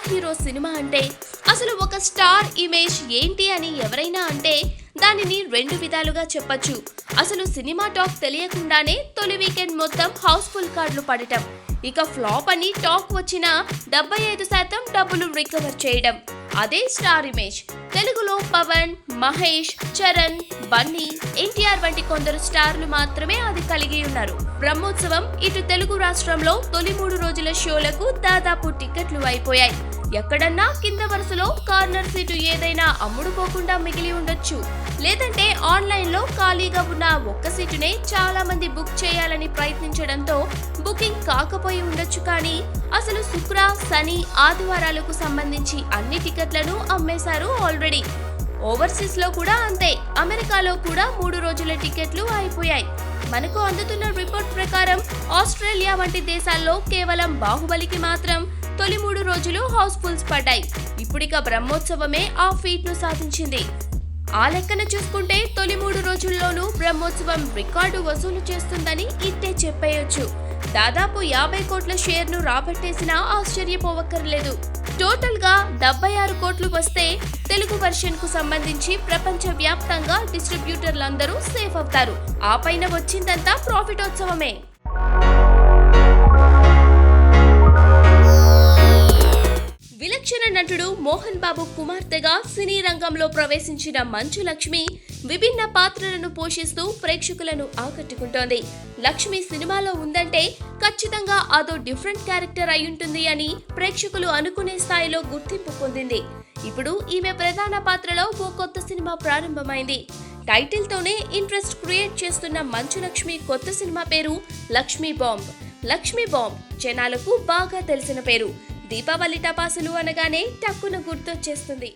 Star hero cinema అంటే అసలు ఒక స్టార్ ఇమేజ్ ఏంటి అని ఎవరైనా అంటే దానిని రెండు విధాలుగా చెప్పచ్చు. అసలు సినిమా టాక్ తెలియకుండానే తొలి వీకెండ్ మొత్తం హౌస్ఫుల్ కార్డులు పడటం. ఇక ఫ్లాప్ అని టాక్ వచ్చిన డెబ్బై ఐదు శాతం డబ్బులు రికవర్ చేయడం. అదే స్టార్ ఇమేజ్. తెలుగులో పవన్ మహేష్ చరణ్ బన్నీ ఎన్టీఆర్ వంటి కొందరు స్టార్లు మాత్రమే అది కలిగి ఉన్నారు. బ్రహ్మోత్సవం ఇటు తెలుగు రాష్ట్రంలో తొలి మూడు రోజుల షోలకు దాదాపు టికెట్లు అయిపోయాయి. ఎక్కడన్నా కింద వరుసలో కార్నర్ సీటు ఏదైనా అమ్ముడుపోకుండా మిగిలి ఉండొచ్చు. లేదంటే ఆన్లైన్లో ఖాళీగా ఉన్న ఒక్క సీటునే చాలా మంది బుక్ చేయాలి ప్రయత్నించడంతో బుకింగ్ కాకపోయి ఉండొచ్చు కానీ అసలు శుక్ర శని ఆదివారాలకు సంబంధించి అన్ని టికెట్లను అమ్మేశారు ఆల్రెడీ. ఓవర్సీస్లో కూడా అంతే. అమెరికాలో కూడా మూడు రోజుల టికెట్లు అయిపోయాయి. మనకు అందుతున్న రిపోర్ట్ ప్రకారం ఆస్ట్రేలియా వంటి దేశాల్లో కేవలం బాహుబలికి మాత్రం తొలి మూడు రోజులు హౌస్ఫుల్స్ పడ్డాయి. ఇప్పుడిక బ్రహ్మోత్సవమే ఆ ఫీట్ను సాధించింది. ఆ లెక్కన చూసుకుంటే తొలి మూడు రోజుల్లోనూ బ్రహ్మోత్సవం రికార్డు వసూలు చేస్తుందని ఇట్టే చెప్పేయొచ్చు. దాదాపు యాభై కోట్ల షేర్ను రాబట్టేసినా ఆశ్చర్యపోవక్కర్లేదు. టోటల్గా డెబ్బై ఆరు కోట్లు వస్తే తెలుగు వర్షన్కు సంబంధించి ప్రపంచ వ్యాప్తంగా డిస్ట్రిబ్యూటర్లందరూ సేఫ్ అవుతారు. ఆ పైన వచ్చిందంతా ప్రాఫిటోత్సవమే. నటుడు మోహన్ బాబు కుమార్తెగా సినీ రంగంలో ప్రవేశించిన మంచు లక్ష్మి విభిన్న పాత్రలను పోషిస్తూ ప్రేక్షకులను ఆకట్టుకుంటోంది. లక్ష్మి సినిమాలో ఉందంటే ఖచ్చితంగా అదో డిఫరెంట్ క్యారెక్టర్ అయి ఉంటుంది అని ప్రేక్షకులు అనుకునే స్థాయిలో గుర్తింపు పొందింది. ఇప్పుడు ఈమె ప్రధాన పాత్రలో ఓ కొత్త సినిమా ప్రారంభమైంది. టైటిల్తోనే ఇంట్రెస్ట్ క్రియేట్ చేస్తున్న మంచు లక్ష్మి కొత్త సినిమా పేరు లక్ష్మీ బాంబ్. లక్ష్మీ బాంబ్ జనాలకు బాగా తెలిసిన పేరు. దీపావళి టపాసులు అనగానే టక్కున గుర్తొచ్చేస్తుంది.